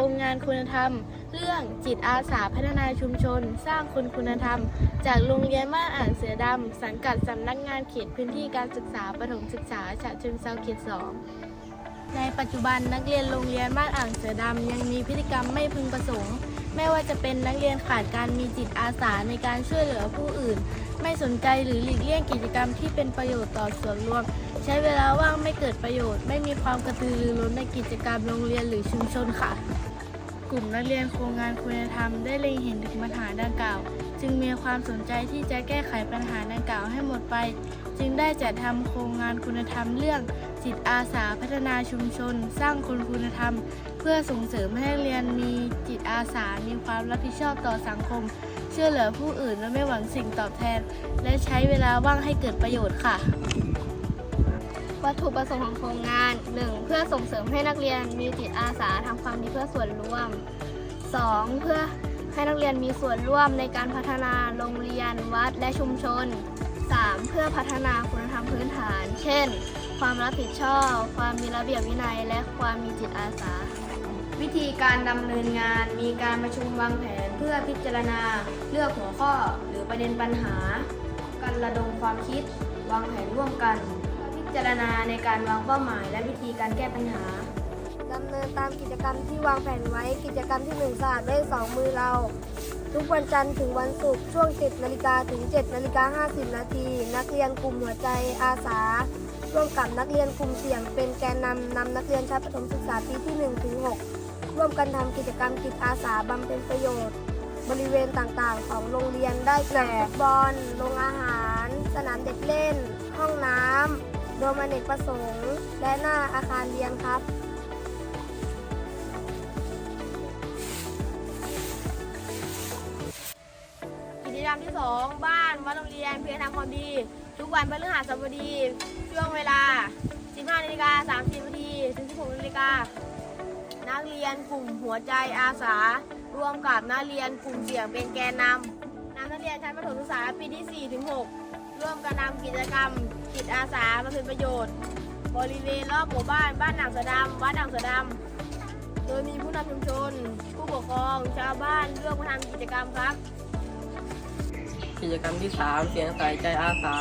รงงานคุณธรรม เรื่องจิตอาสาพัฒนาชุมชน สร้างคนคุณธรรม จากโรงเรียนบ้านอ่างเสือดำ สังกัดสำนักงานเขตพื้นที่การศึกษาประถมศึกษาฉะเชิงเซาเขตสองในปัจจุบันนักเรียนโรงเรียนบ้านอ่างเสือดำยังมีพฤติกรรมไม่พึงประสงค์ ไม่ว่าจะเป็นนักเรียนขาดการมีจิตอาสาในการช่วยเหลือผู้อื่น ไม่สนใจหรือหลีกเลี่ยงกิจกรรมที่เป็นประโยชน์ต่อส่วนรวม ใช้เวลาว่างไม่เกิดประโยชน์ ไม่มีความกระตือรือร้นในกิจกรรมโรงเรียนหรือชุมชนค่ะ กลุ่มนักเรียนโครงงานคุณธรรมได้เล็งเห็นถึงปัญหาดังกล่าว จึงมีความสนใจที่จะแก้ไขปัญหาดังกล่าวให้หมดไป จึงได้จัดทำโครงงานคุณธรรมเรื่องจิตอาสาพัฒนาชุมชน สร้างคนคุณธรรม เพื่อส่งเสริมให้นักเรียนมีจิตอาสา มีความรับผิดชอบต่อสังคม ช่วยเหลือผู้อื่นและไม่หวังสิ่งตอบแทน และใช้เวลาว่างให้เกิดประโยชน์ค่ะ วัตถุประสงค์ของโครงงาน 1. เพื่อส่งเสริมให้นักเรียนมีจิตอาสาทำความดีเพื่อส่วนรวม 2. เพื่อให้นักเรียนมีส่วนร่วมในการพัฒนาโรงเรียนวัดและชุมชน 3. เพื่อพัฒนาคุณธรรมพื้นฐาน เช่น ความรับผิดชอบ ความมีระเบียบวินัย และความมีจิตอาสา วิธีการดำเนินงานมีการประชุมวางแผนเพื่อพิจารณา เลือกหัวข้อหรือประเด็นปัญหา การระดมความคิด วางแผนร่วมกัน จารณาในการวางเป้าหมายและวิธีการแก้ปัญหาดำเนินตามกิจกรรมที่วางแผนไว้ กิจกรรมที่ 1สะอาดด้วยสองมือเรา ทุกวันจันทร์ถึงวันศุกร์ช่วง 7นาฬิกาถึง7นาฬิกา50 นาที นักเรียนกลุ่มหัวใจอาสา ร่วมกับนักเรียนกลุ่มเสี่ยง เป็นแกนนำนำนักเรียนชั้นประถมศึกษาปีที่1ถึง6ร่วมกันทำกิจกรรมจิตอาสาบำเพ็ญประโยชน์ บริเวณต่างๆ ของโรงเรียนได้แก่บอลโรงอาหาร สนามเด็กเล่น โดมอเนกประสงค์ และหน้าอาคารเรียนครับ กิจกรรมที่ 2 บ้านวัดโรงเรียนเพื่อทำความดี ทุกวันพฤหัสบดี ช่วงเวลา 15นาฬิกา30นาทีถึง16นาฬิกานักเรียนกลุ่มหัวใจอาสา ร่วมกับนักเรียนกลุ่มเสี่ยงเป็นแกนนำนำนักเรียนชั้นประถมศึกษาปีที่4ถึง6ร่วมกันทำกิจกรรม จิตอาสามาเป็นประโยชน์ บริเวณรอบหมู่บ้านบ้านหนังเสือดำวัดหนังเสือดำโดยมีผู้นำชุมชน ผู้ปกครองชาวบ้านร่วมกันทำกิจกรรมครับ กิจกรรมที่ 3 เสียงใส่ใจอาสา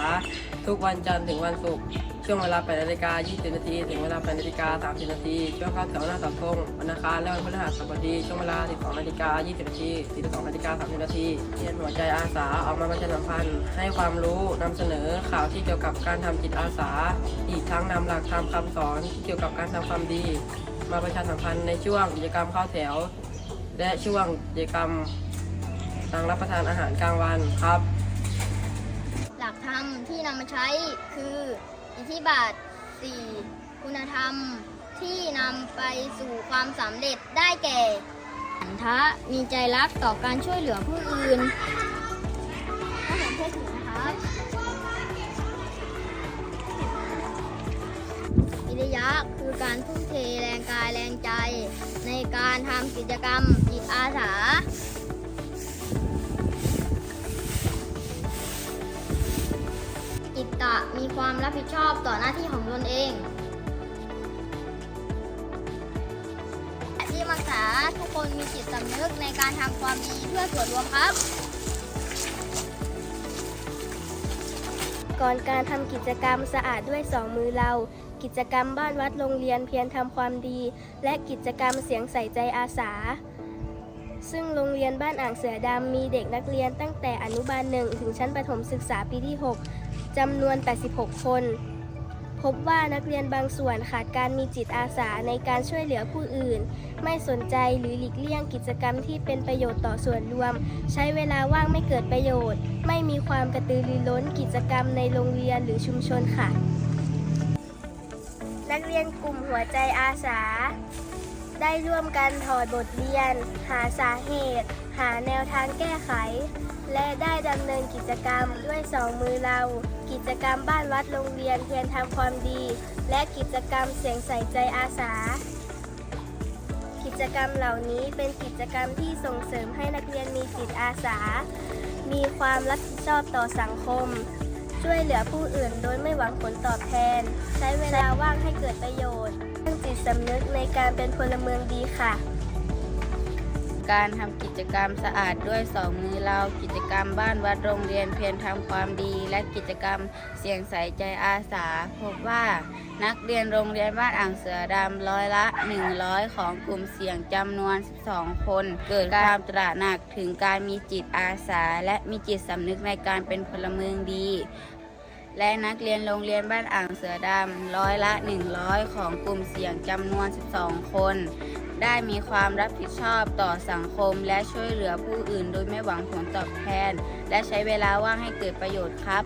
ทุกวันจันทร์ถึงวันศุกร์ช่วงเวลา8นาฬิกา20นาทีถึงเวลา8นาฬิกา30นาทีช่วงเข้าแถวหน้าเสาธงวันอังคารและวันพฤหัสบดีช่วงเวลา 12นาฬิกา20นาที42นาฬิกา30นาทีเรียนหัวใจอาสาออกมาประชาสัมพันธ์ ให้ความรู้นำเสนอข่าวที่เกี่ยวกับการทำจิตอาสา อีกทั้งนำหลักธรรมคำสอนที่เกี่ยวกับการทำความดี มาประชาสัมพันธ์ในช่วงกิจกรรมเข้าแถว และช่วงกิจกรรมนั่งรับประทานอาหารกลางวันครับ รรมที่นำมาใช้คือ อิทธิบาท 4 คุณธรรมที่นำไปสู่ความสำเร็จได้แก่ฉันทะมีใจรักต่อการช่วยเหลือผู้อื่นถ้าผมพูดถึงนะครับวิริยะคือการทุ่มเทแรงกายแรงใจ ในการทำกิจกรรมจิตอาสา รับผิดชอบต่อหน้าที่ของตนเองที่มังสาทุกคนมีจิตสำนึกในการทำความดีเพื่อส่วนรวมครับ ก่อนการทำกิจกรรมสะอาดด้วยสองมือเรา กิจกรรมบ้านวัดโรงเรียนเพียรทำความดี และกิจกรรมเสียงใส่ใจอาสาซึ่งโรงเรียนบ้านอ่างเสือดำมีเด็กนักเรียนตั้งแต่อนุบาลหนึ่งถึงชั้นประถมศึกษาปีที่ 6 จำนวน 86 คน พบว่านักเรียนบางส่วนขาดการมีจิตอาสาในการช่วยเหลือผู้อื่น ไม่สนใจหรือหลีกเลี่ยงกิจกรรมที่เป็นประโยชน์ต่อส่วนรวม ใช้เวลาว่างไม่เกิดประโยชน์ ไม่มีความกระตือรือร้นกิจกรรมในโรงเรียนหรือชุมชนค่ะ นักเรียนกลุ่มหัวใจอาสา ได้ร่วมกันถอดบทเรียน หาสาเหตุ หาแนวทางแก้ไข และได้ดำเนินกิจกรรมด้วยสองมือเรา กิจกรรมบ้านวัดโรงเรียนเพียรทำความดี และกิจกรรมเสียงใส่ใจอาสา กิจกรรมเหล่านี้เป็นกิจกรรมที่ส่งเสริมให้นักเรียนมีจิตอาสา มีความรับผิดชอบต่อสังคม ช่วยเหลือผู้อื่นโดยไม่หวังผลตอบแทน ใช้เวลาว่างให้เกิดประโยชน์สร้างจิตสำนึกในการเป็นพลเมืองดีค่ะ การทำกิจกรรมสะอาดด้วยสองมือเรากิจกรรมบ้านวัดโรงเรียนเพียรทำความดี และกิจกรรมเสียงใสใจอาสา พบว่านักเรียนโรงเรียนบ้านอ่างเสือดำร้อยละ 100 ของกลุ่มเสี่ยงจำนวน 12 คน เกิดการตระหนักถึงการมีจิตอาสา และมีจิตสำนึกในการเป็นพลเมืองดี และนักเรียนโรงเรียนบ้านอ่างเสือดำร้อยละ 100 ของกลุ่มเสี่ยงจำนวน 12 คน ได้มีความรับผิดชอบต่อสังคมและช่วยเหลือผู้อื่นโดยไม่หวังผลตอบแทน และใช้เวลาว่างให้เกิดประโยชน์ครับ